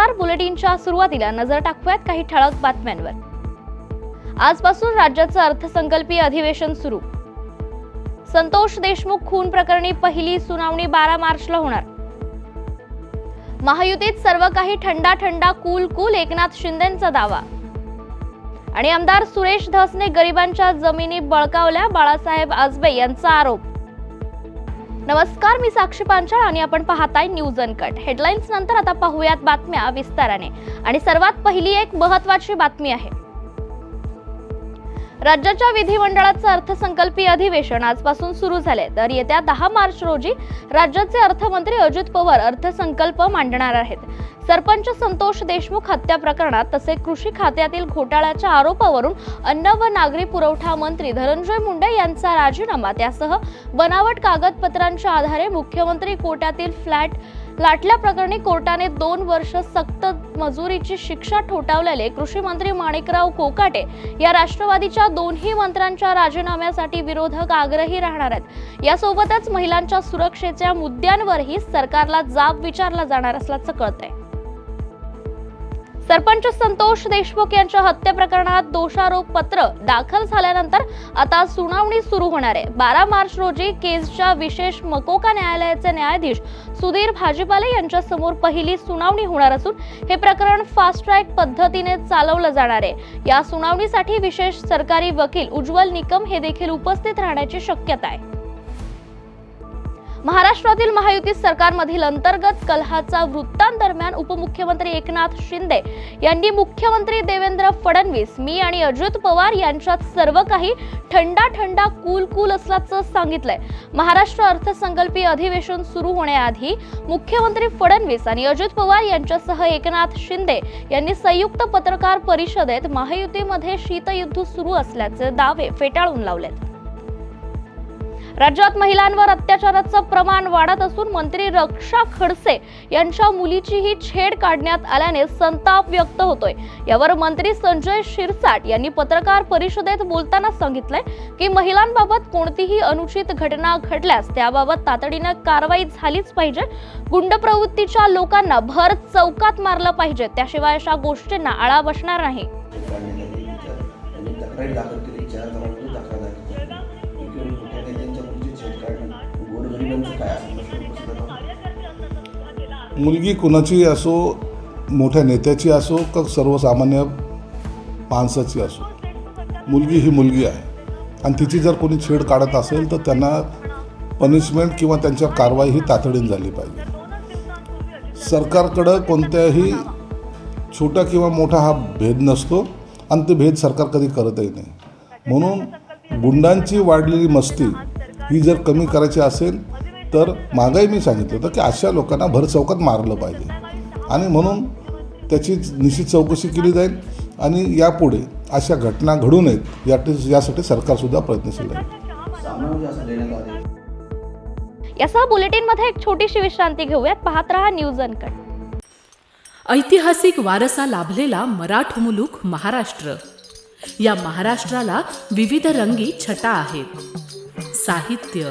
नमस्कार बुलेटिनच्या सुरुवातीला नजर टाकूयात काही ठळक बातम्यांवर. आजपासून राज्याचं अर्थसंकल्पीय अधिवेशन सुरू. संतोष देशमुख खून प्रकरणी पहिली सुनावणी बारा मार्चला होणार. महायुतीत सर्व काही थंडा थंडा कूल कूल एकनाथ शिंदेचा दावा. आणि आमदार सुरेश धसने गरिबांच्या जमिनी बळकावल्या बाळासाहेब आजबे यांचा आरोप. नमस्कार मी साक्षी पांचाळ आणि आपण पाहताय न्यूज अनकट. हेडलाईन्स नंतर आता पाहूयात बातम्या विस्ताराने. आणि सर्वात पहिली एक महत्वाची बातमी आहे. राज्याच्या विधिमंडळाचं अर्थसंकल्पीय अधिवेशन आजपासून सुरू झाले तर येत्या दहा मार्च रोजी राज्याचे अर्थमंत्री अजित पवार अर्थसंकल्प मांडणार आहेत. सरपंच संतोष देशमुख हत्या प्रकरणात तसे कृषी खात्यातील घोटाळ्याच्या आरोपावरून अन्न व नागरी पुरवठा मंत्री धनंजय मुंडे यांचा राजीनामा. त्यासह बनावट कागदपत्रांच्या आधारे मुख्यमंत्री कोट्यातील फ्लॅट लाटल्या प्रकरणी कोर्टाने दोन वर्ष सक्त मजुरीची शिक्षा ठोठावलेले कृषी मंत्री माणिकराव कोकाटे या राष्ट्रवादीच्या दोन्ही मंत्र्यांच्या राजीनाम्यासाठी विरोधक आग्रही राहणार आहेत. यासोबतच महिलांच्या सुरक्षेच्या मुद्द्यांवरही सरकारला जाब विचारला जाणार असल्याचं कळतंय. सरपंच संतोष देशमुख यांच्या हत्या प्रकरणात दोषारोप पत्र दाखल झाल्यानंतर आता सुनावणी सुरू होणार आहे. बारा मार्च रोजी केसच्या विशेष मकोका न्यायालयाचे न्यायाधीश सुधीर भाजीपाले यांच्या समोर पहिली सुनावणी होणार असून हे प्रकरण फास्ट ट्रॅक पद्धतीने चालवलं जाणार आहे. या सुनावणीसाठी विशेष सरकारी वकील उज्ज्वल निकम हे देखील उपस्थित राहण्याची शक्यता आहे. महाराष्ट्रातील महायुती सरकारमधील अंतर्गत कलहाचा वृत्तांदरम्यान उपमुख्यमंत्री एकनाथ शिंदे यांनी मुख्यमंत्री देवेंद्र फडणवीस मी आणि अजित पवार यांच्यात सर्व काही थंडा थंडा कूल कूल असल्याचं सांगितलंय. महाराष्ट्र अर्थसंकल्पीय अधिवेशन सुरू होण्याआधी मुख्यमंत्री फडणवीस आणि अजित पवार यांच्यासह एकनाथ शिंदे यांनी संयुक्त पत्रकार परिषदेत महायुतीमध्ये शीतयुद्ध सुरू असल्याचे दावे फेटाळून लावलेत. राज्यात महिलांवर अत्याचाराचं प्रमाण वाढत असून मंत्री रक्षा खडसे यांच्या मुलीचीही छेड काढण्यात आल्याने संताप व्यक्त होतोय. यावर मंत्री संजय शिरसाट यांनी पत्रकार परिषदेत बोलताना सांगितलंय की महिलांबाबत कोणतीही अनुचित घटना घडल्यास त्याबाबत तातडीनं कारवाई झालीच पाहिजे. गुंड प्रवृत्तीच्या लोकांना भर चौकात मारलं पाहिजे. त्याशिवाय अशा गोष्टींना आळा बसणार नाही. काय मुलगी कुणाची असो मोठ्या नेत्याची असो का सर्वसामान्य माणसाची असो. मुलगी ही मुलगी आहे. आणि तिची जर कोणी छेड काढत असेल तर त्यांना पनिशमेंट किंवा त्यांच्यावर कारवाई ही तातडीने झाली पाहिजे. सरकारकडं कोणत्याही छोटा किंवा मोठा हा भेद नसतो आणि ते भेद सरकार कधी करतही नाही. म्हणून गुंडांची वाढलेली मस्ती ही जर कमी करायची असेल तर मागाई मी सांगितलं होतं की अशा लोकांना भर चौकात मारलं पाहिजे. आणि म्हणून त्याची निश्चित चौकशी केली जाईल आणि यापुढे अशा घटना घडू नयेत यासाठी यासाठी सरकारसुद्धा प्रयत्नशील आहे यासह बुलेटिनमध्ये एक छोटीशी विश्रांती घेऊयात. पाहत रहा न्यूज अनकट. ऐतिहासिक वारसा लाभलेला मराठ मुलूक महाराष्ट्र. या महाराष्ट्राला विविध रंगी छटा आहेत. साहित्य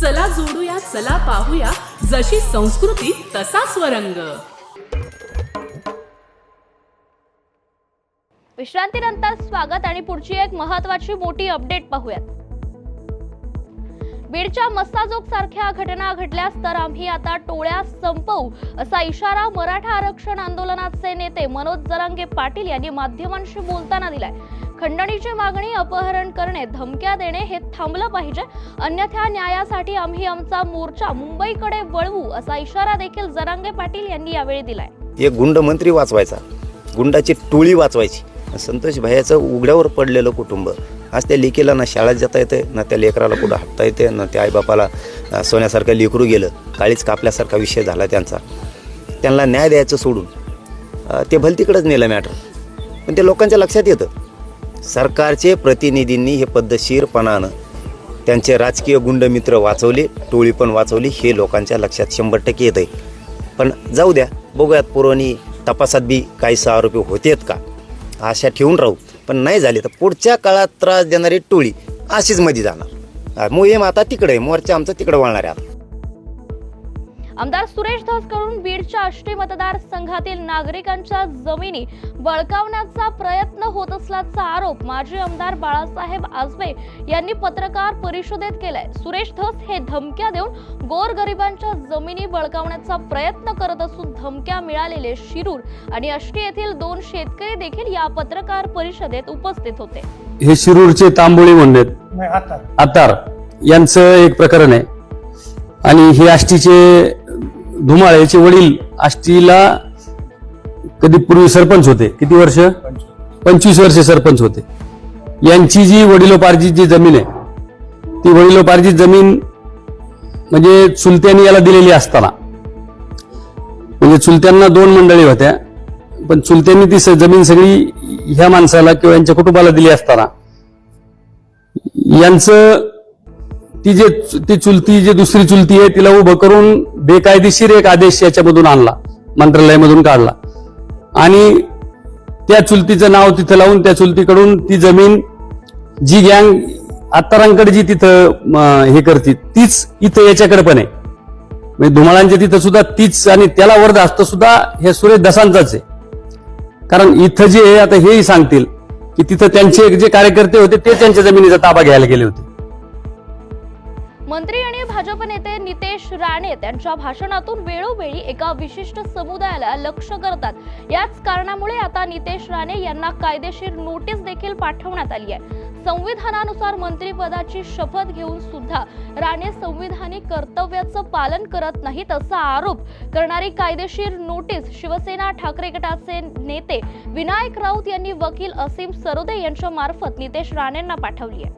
चला जोडूया चला पाहूया. जशी संस्कृती तसा स्वरंग. विश्रांतीनंतर स्वागत आणि पुढची एक महत्वाची मोठी अपडेट पाहूयात. बीडच्या मस्साजोग सारख्या घटना घडल्यास तर आम्ही आता टोळ्या संपवू असा इशारा मराठा आरक्षण आंदोलनाचे नेते मनोज जरांगे पाटील यांनी माध्यमांशी बोलताना दिलाय. खंडणीची मागणी अपहरण करणे धमक्या देणे हे थांबलं पाहिजे. अन्यथा न्यायासाठी आम्ही आमचा मोर्चा मुंबईकडे वळवू असा इशारा देखील जरांगे पाटील यांनी यावेळी दिलाय. एक गुंड मंत्री वाचवायचा. गुंडाची टोळी वाचवायची. संतोष भैयाचं उघड्यावर पडलेलं कुटुंब. आज त्या लेकीला ना शाळेत जाता येते ना त्या लेकराला कुठं हटता येते ना त्या आईबापाला सोन्यासारखं लेकरू गेलं. काळीच कापल्यासारखा विषय झाला त्यांचा. त्यांना न्याय द्यायचं सोडून ते भलतीकडंच नेलं मॅटर. पण ते लोकांच्या लक्षात येतं. सरकारचे प्रतिनिधींनी हे पद्धतशीरपणानं त्यांचे राजकीय गुंडमित्र वाचवले टोळी पण वाचवली हे लोकांच्या लक्षात शंभर टक्के येत आहे पण जाऊ द्या बघूयात पुरवणी तपासात बी काही सहा आरोपी होतेत का? आशा ठेवून राहू. पण नाही झाले तर पुढच्या काळात त्रास देणारी टोळी अशीच मध्ये जाणार. मोहीम आता तिकडे आहे मोर्चा आमचा तिकडे वळणार आहे आता. आमदार सुरेश धसकडून बीडच्या आष्टी मतदारसंघातील नागरिकांच्या जमिनी बळकावण्याचा प्रयत्न होत असल्याचा आरोप माजी आमदार बाळासाहेब आजबे यांनी पत्रकार परिषदेत केलाय. सुरेश धस हे धमक्या देऊन गोरगरिबांच्या जमिनी बळकावण्याचा प्रयत्न करत असून धमक्या मिळालेले शिरूर आणि आष्टी येथील दोन शेतकरी देखील या पत्रकार परिषदेत उपस्थित होते. हे शिरूरचे तांबोळी आता आतार यांचं एक प्रकरण आहे. आणि हे आष्टीचे धुमाळ याचे वडील आष्टीला कधी पूर्वी सरपंच होते. किती वर्ष? पंचवीस वर्षे सरपंच होते. यांची जी वडिलोपार्जित जी जमीन आहे ती वडिलोपार्जित जमीन म्हणजे चुलत्यांनी याला दिलेली असताना. म्हणजे चुलत्यांना दोन मंडळी होत्या पण चुलत्यांनी ती जमीन सगळी ह्या माणसाला किंवा यांच्या कुटुंबाला दिली असताना. यांचं ती जे ती चुलती जी दुसरी चुलती आहे तिला उभं करून बेकायदेशीर एक आदेश याच्यामधून आणला मंत्रालयामधून काढला. आणि त्या चुलतीचं नाव तिथं लावून त्या चुलतीकडून ती जमीन जी गँग आत्तारांकडे जी तिथं हे करते तीच इथं याच्याकडे पण आहे. म्हणजे धुमाळांच्या तिथं सुद्धा तीच आणि त्याला वरदास्त सुद्धा हे सुरेश दसांचाच आहे. कारण इथं जे आहे आता हेही सांगतील की तिथं त्यांचे जे कार्यकर्ते होते ते त्यांच्या जमिनीचा ताबा घ्यायला गेले होते. मंत्री आणि भाजप नेते नितेश राणे त्यांच्या भाषणातून वेळोवेळी एका विशिष्ट समुदायाला लक्ष करतात. याच कारणामुळे आता नितेश राणे यांना कायदेशीर नोटीस देखील पाठवण्यात आली आहे. संविधानानुसार मंत्रीपदाची शपथ घेऊन सुद्धा राणे संविधानिक कर्तव्याचं पालन करत नाहीत असा आरोप करणारी कायदेशीर नोटीस शिवसेना ठाकरे गटाचे नेते विनायक राऊत यांनी वकील असीम सरोदे यांच्या मार्फत नितेश राणेंना पाठवली आहे.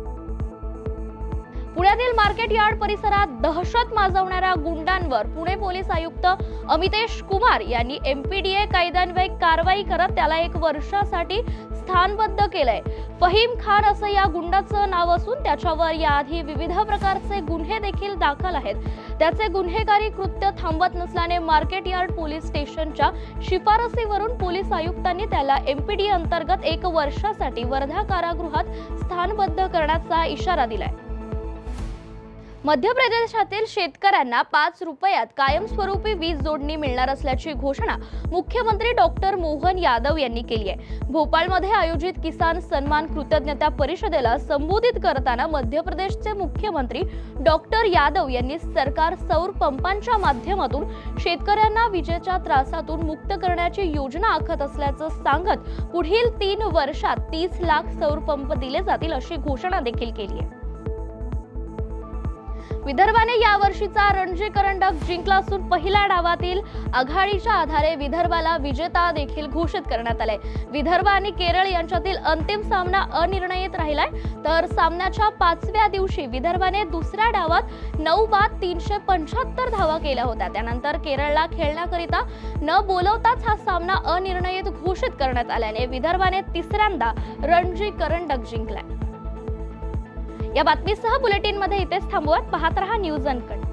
पुण्यातील मार्केट यार्ड परिसरात दहशत माजवणाऱ्या गुंडांवर पुणे पोलीस आयुक्त अमितेश कुमार यांनी एमपीडीए कायद्यान्वये कारवाई करत त्याला एक वर्षासाठी स्थानबद्ध केलंय. फहीम खान असं या गुंडाचं नाव असून त्याच्यावर याआधी विविध प्रकारचे गुन्हे देखील दाखल आहेत. त्याचे गुन्हेगारी कृत्य थांबत नसल्याने मार्केट यार्ड पोलीस स्टेशनच्या शिफारसीवरून पोलीस आयुक्तांनी त्याला एमपीडी अंतर्गत एक वर्षासाठी वर्धा कारागृहात स्थानबद्ध करण्याचा इशारा दिलाय. मध्य प्रदेशातील शेतकऱ्यांना पाच रुपयात कायमस्वरूपी वीज जोडणी मिळणार असल्याची घोषणा मुख्यमंत्री डॉक्टर मोहन यादव यांनी केली आहे. भोपाळमध्ये आयोजित किसान सन्मान कृतज्ञता परिषदेला संबोधित करताना मध्य प्रदेशचे मुख्यमंत्री डॉक्टर यादव यांनी सरकार सौर पंपांच्या माध्यमातून शेतकऱ्यांना विजेच्या त्रासातून मुक्त करण्याची योजना आखत असल्याचं सांगत पुढील तीन वर्षात तीस लाख सौर पंप दिले जातील अशी घोषणा देखील केली आहे. विदर्भाने यावर्षीचा रणजी करंडक जिंकला असून पहिल्या डावातील आघाडीच्या आधारे विदर्भाला विजेता देखील घोषित करण्यात आलाय विदर्भ आणि केरळ यांच्यातील अंतिम सामना अनिर्णयित राहिलाय. तर सामन्याच्या पाचव्या दिवशी विदर्भाने दुसऱ्या डावात नऊ बाद तीनशे पंच्याहत्तर धावा केल्या होत्या. त्यानंतर केरळला खेळण्याकरिता न बोलवताच हा सामना अनिर्णयित घोषित करण्यात आल्याने विदर्भाने तिसऱ्यांदा रणजी करंडक जिंकलाय. या बातमीसह बुलेटिनमध्ये इथेच थांबवत पाहत रहा न्यूज अनकट.